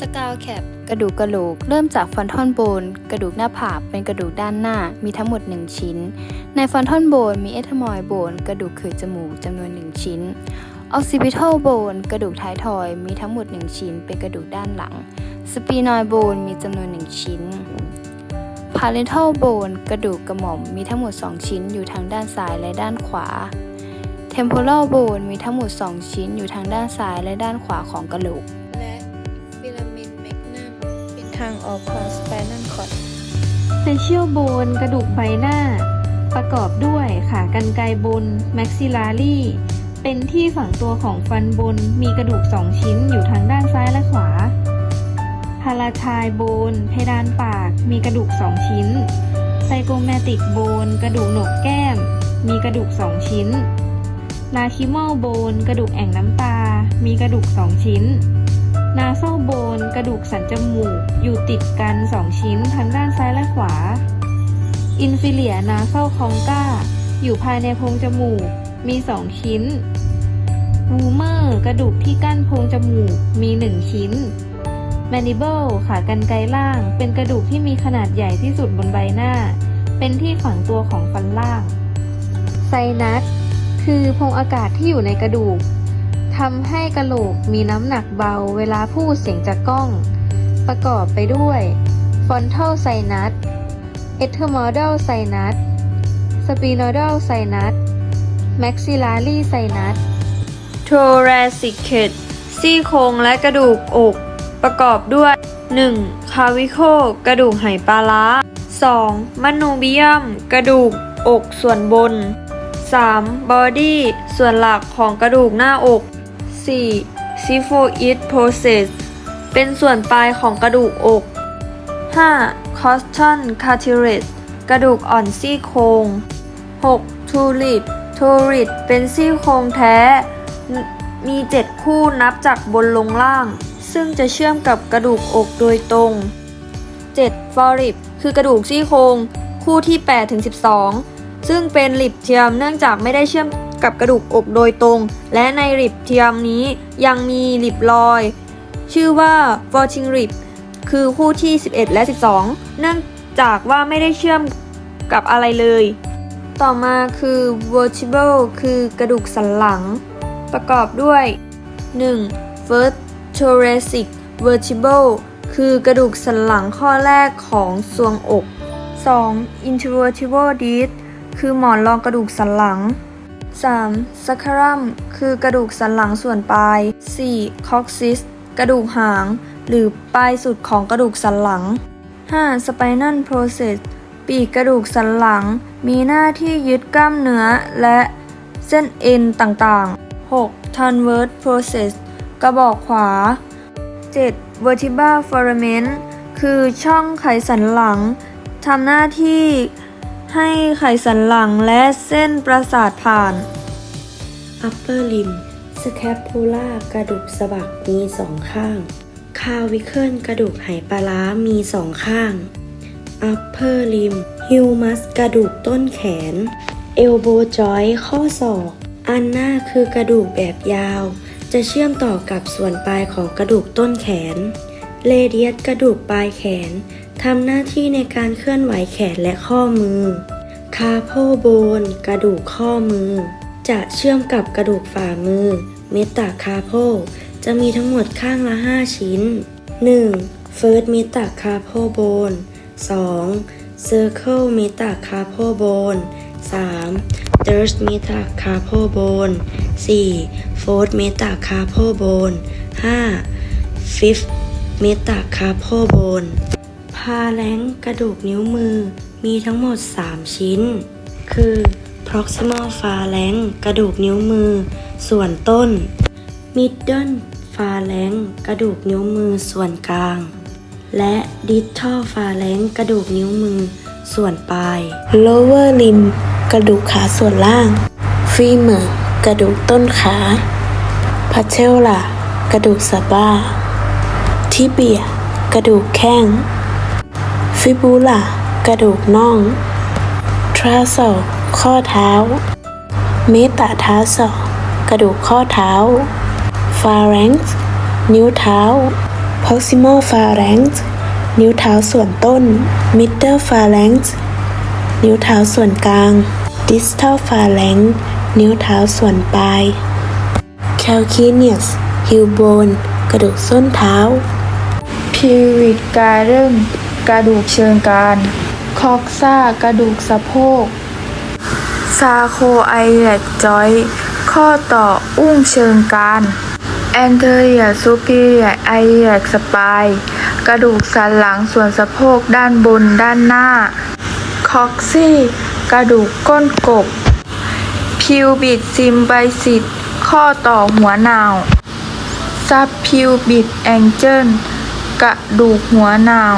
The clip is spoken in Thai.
สกาวแคปกระดูกกระโหลก เริ่มจากฟอนทอนโบน กระดูกหน้าผากเป็นกระดูกด้านหน้ามีทั้งหมด 1 ชิ้น ในฟอนทอนโบนมีเอทมอยโบน กระดูกขืดจมูกจำนวน 1 ชิ้นออกซิพิทัลโบนกระดูกท้ายทอยมีทั้งหมด 1 ชิ้น เป็นกระดูกด้านหลังสปีนอยโบนมีจำนวน 1 ชิ้นพา r เ n ทัลโบนกระดูกกระหม่อมมีทั้งหมด 2 ชิ้นอยู่ทางด้านซ้ายและด้านขวา temporal bone มีทั้งหมด 2 ชิ้นอยู่ทางด้านซ้ายและด้านขวาของกระโหลก ไปนัลคอร์ดเฟเชียลโบนกระดูกใบหน้า ประกอบด้วยขากรรไกรบน maxillary เป็นที่ฝังตัวของฟันบนมีกระดูกสองชิ้นอยู่ทางด้านซ้ายและขวาพาราชายโบน เพดานปากมีกระดูกสองชิ้นไซโกแมติกโบน กระดูกโหนกแก้ม มีกระดูกสองชิ้นลาคิมอลโบน กระดูกแอ่งน้ำตา มีกระดูกสองชิ้น นาโซโบน กระดูกสันจมูก อยู่ติดกัน 2 ชิ้นทางด้านซ้ายและขวา อินฟิเลียนาโซคองกาอยู่ภายในโพรงจมูก มี 2 ชิ้นรูเมอร์กระดูกที่กั้นโพรงจมูก มี 1 ชิ้นแมนิเบิลขากรรไกรล่าง เป็นกระดูกที่มีขนาดใหญ่ที่สุดบนใบหน้า เป็นที่ฝังตัวของฟันล่าง ไซนัสคือโพรงอากาศที่อยู่ในกระดูก ทำให้กระโหลกมีน้ำหนักเบาเวลาพูดเสียงจากกล้อง ประกอบไปด้วย frontal sinus ethmoidal sinus sphenoidal sinus maxillary sinus thoracic head ซี่โครงและกระดูกอก ประกอบด้วย 1. clavicle กระดูกไหปลาร้า 2. manubrium กระดูกอกส่วนบน 3. body ส่วนหลักของกระดูกหน้าอก 4. xiphoid process เป็นส่วนปลายของกระดูกอก 5. costal cartilage กระดูกอ่อนซี่โครง 6. tulip tulip เป็นซี่โครงแท้ มี 7 คู่นับจากบนลงล่าง ซึ่งจะเชื่อมกับกระดูกอกโดยตรง 7. f o r i b คือกระดูกซี่โครง คู่ที่8ถึง12 ซึ่งเป็นริบเทียมเนื่องจากไม่ได้เชื่อม กับกระดูกอกโดยตรง และในริบเทียมนี้ยังมีริบลอย ชื่อว่า f o r t i n g rib คือคู่ที่ 11 และ 12 เนื่องจากว่าไม่ได้เชื่อมกับอะไรเลย ต่อมาคือ vertebral คือกระดูกสันหลัง ประกอบด้วย 1. first thoracic vertebral คือกระดูกสันหลังข้อแรกของทรวงอก 2. intervertebral disc คือหมอนรองกระดูกสันหลัง 3. sacrum คือกระดูกสันหลังส่วนปลาย 4. coccyx กระดูกหาง หรือปลายสุดของกระดูกสันหลัง 5. spinal process ปีกกระดูกสันหลัง มีหน้าที่ยึดกล้ามเนื้อและเส้นเอ็นต่างๆ 6. transverse process กระบอกขวา 7. vertebral foramen คือช่องไขสันหลังทำหน้าที่ ให้ไขสันหลังและเส้นประสาทผ่าน upper limb scapula กระดูกสะบักมีสองข้าง clavicle กระดูกไหปลาร้ามีสองข้าง upper limb humerus กระดูกต้นแขน elbow joint ข้อศอก อันหน้าคือกระดูกแบบยาว จะเชื่อมต่อกับส่วนปลายของกระดูกต้นแขน radius กระดูกปลายแขน ทำหน้าที่ในการเคลื่อนไหวแขนและข้อมือ carpal bone กระดูกข้อมือ จะเชื่อมกับกระดูกฝ่ามือ metacarpal จะมีทั้งหมดข้างละ 5 ชิ้น 1. first metacarpal bone 2. circle metacarpal bone 3. third metacarpal bone 4. fourth metacarpal bone 5. fifth metacarpal bone พาแรงกระดูกนิ้วมือมีทั้งหมด 3 ชิ้น คือ proximal phalanx กระดูกนิ้วมือ ส่วนต้น middle phalanx กระดูกนิ้วมือส่วนกลาง และ distal phalanx กระดูกนิ้วมือ ส่วนปลาย lower limb กระดูกขาส่วนล่าง femur กระดูกต้นขา patella กระดูกสะบ้า tibia กระดูกแข้ง ฟิบูล่ากระดูกน่องทราโซข้อเท้า เมตาทาโซกระดูกข้อเท้าฟาแรงส์นิ้วเท้า proximal phalanx นิ้วเท้าส่วนต้นมิดเดิลฟาเรนซ์นิ้วเท้าส่วนกลางดิสเทลฟาเรนซ์นิ้วเท้าส่วนปลาย calcaneus heel bone กระดูกส้นเท้า pubic garden กระดูกเชิงกรานคอกซ่ากระดูกสะโพกซาโคไอแลกจอย ข้อต่ออุ้งเชิงกรานแอนเทเรียซูเปียไอแลกสปาย กระดูกสันหลังส่วนสะโพกด้านบนด้านหน้า คอกซี่ กระดูกก้นกบ พิวบิดซิมไบซิตข้อต่อหัวหนาวซับพิวบิดแองเจิลกระดูกหัวหนาว